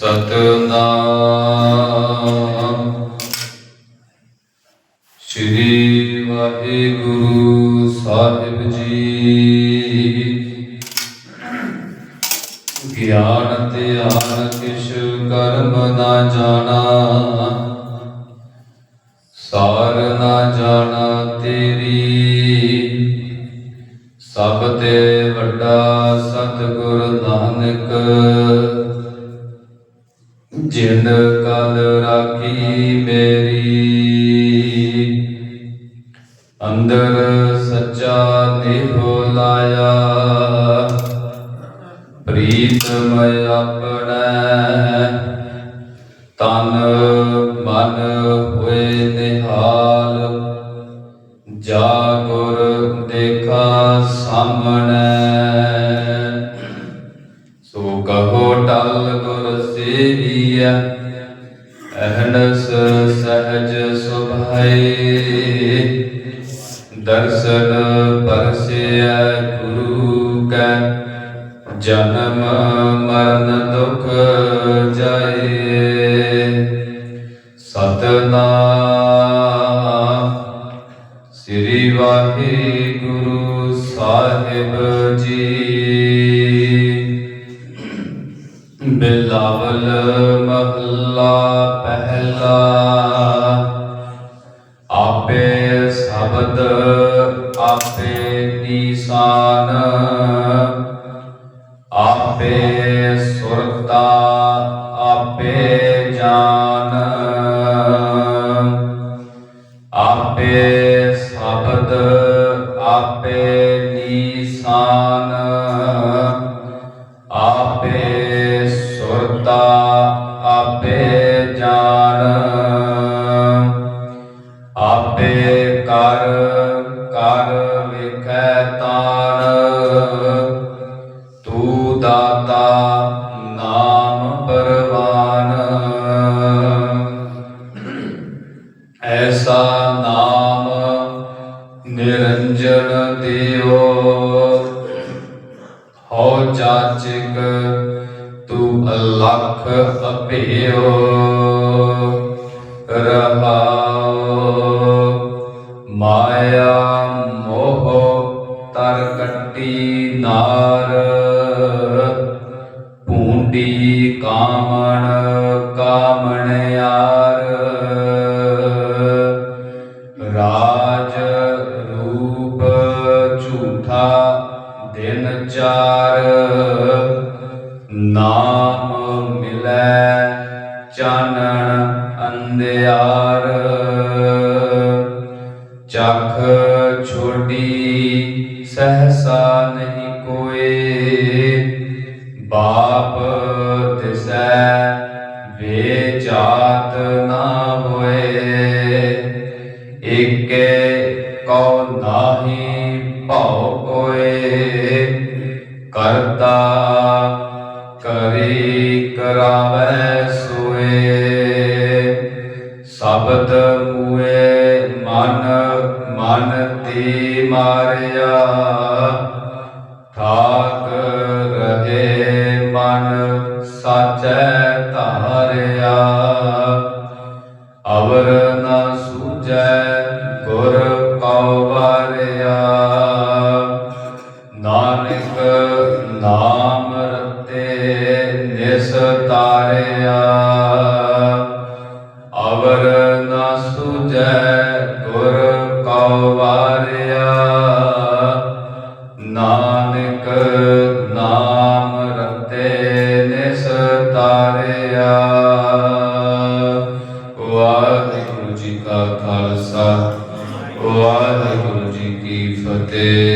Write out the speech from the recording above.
ਸਤਨਾਮ। ਸ੍ਰੀ ਵਾਹਿਗੁਰੂ ਸਾਹਿਬ ਜੀ। ਗਿਆਨ ਧਿਆਨ ਕਿਛ ਕਰਮ ਨਾ ਜਾਣਾ। ਸਾਰ ਨਾ ਜਾਣਾ ਤੇਰੀ। ਸਭ ਤੇ ਵੱਡਾ ਸਤਿਗੁਰ ਨਾਨਕ। ਜਿਨ ਕਲ ਰਾਖੀ ਮੇਰੀ। ਅੰਦਰ ਸੱਚਾ ਨਿਹੋ ਲਾਇਆ। ਪ੍ਰੀਤ ਮੈਂ ਆਪਣੈ। ਤਨ ਮਨ ਹੋਏ ਨਿਹਾਲ। ਜਾ ਗੁਰ ਦੇਖਾ ਸਾਹਮਣੇ। ਸੋ ਕਹੋ ਟਲ ਗੁਰ ਸੇਵੀਐ ਅਹਨਸ ਸਹਜ ਸੁਭਾਏ। ਦਰਸ਼ਨ ਪਰਸਿਐ ਗੁਰੂ ਕੈ। ਜਨਮ ਮਰਨ ਦੁਖ ਜਾਏ। ਸਤਨਾਮ। ਸ੍ਰੀ ਵਾਹਿਗੁਰੂ ਸਾਹਿਬ ਜੀ। ਬਿਲਾਵਲ ਮਹੱਲਾ ਪਹਿਲਾ। ਆਪੇ ਸ਼ਬਦ ਆਪੇ ਨਿਸ਼ਾਨ। ਆਪੇ ਸੁਰਤਾ ਆਪੇ ਜਾਨ। ਆਪੇ ਸ਼ਬਦ ਆਪੇ ਨਿਸ਼ਾਨ। ਦਾਤਾ ਨਾਮ ਪਰਵਾਨ। ਐਸਾ ਨਾਮ ਨਿਰੰਜਨ ਦਿਓ। ਹੋ ਜਾਚਕ ਤੂੰ ਅਲਖ ਅਭਿਓ। ਰਹਾਉ ਮਾਇਆ ਮੋਹ ਤਰ ਕੱਟੀ ਨਾਰ। ਭੂੰਡੀ ਕਾਮਣ ਕਾਮਣ ਯਾਰ। ਰਾਜ ਰੂਪ ਝੂਠਾ ਦਿਨ ਚਾਰ। ਨਾਮ ਮਿਲੈ ਚਾਨਣ ਅੰਧਿਆਰ। ਚੱਖ ਛੋਡੀ ਸਹਸਾ ਨਹੀਂ ਕੋਏ ਬਾਪ ਏਕੇ ਕਉ ਨਾਹੀ ਭਉ ਕੋਏ, ਕਰਤਾ ਕਰੀ ਕਰਾਵੈ ਸੋਏ। ਸ਼ਬਦ ਮੂਏ ਮਨ ਮਨ ਤੇ ਮਾਰਿਆ, ਠਾਕ ਰਹੇ ਮਨ, ਸਾਚੈ ਧਾਰਿਆ। ਨਿਸ ਤਾਰਿਆ, ਅਵਰ ਨ ਸੂਝੈ ਗੁਰ ਕਉ ਵਾਰਿਆ। ਨਾਨਕ ਨਾਮ ਰਤੇ ਨਿਸ ਤਾਰਿਆ। ਵਾਹਿਗੁਰੂ ਜੀ ਕਾ ਖਾਲਸਾ, ਵਾਹਿਗੁਰੂ ਜੀ ਕੀ ਫਤਿਹ।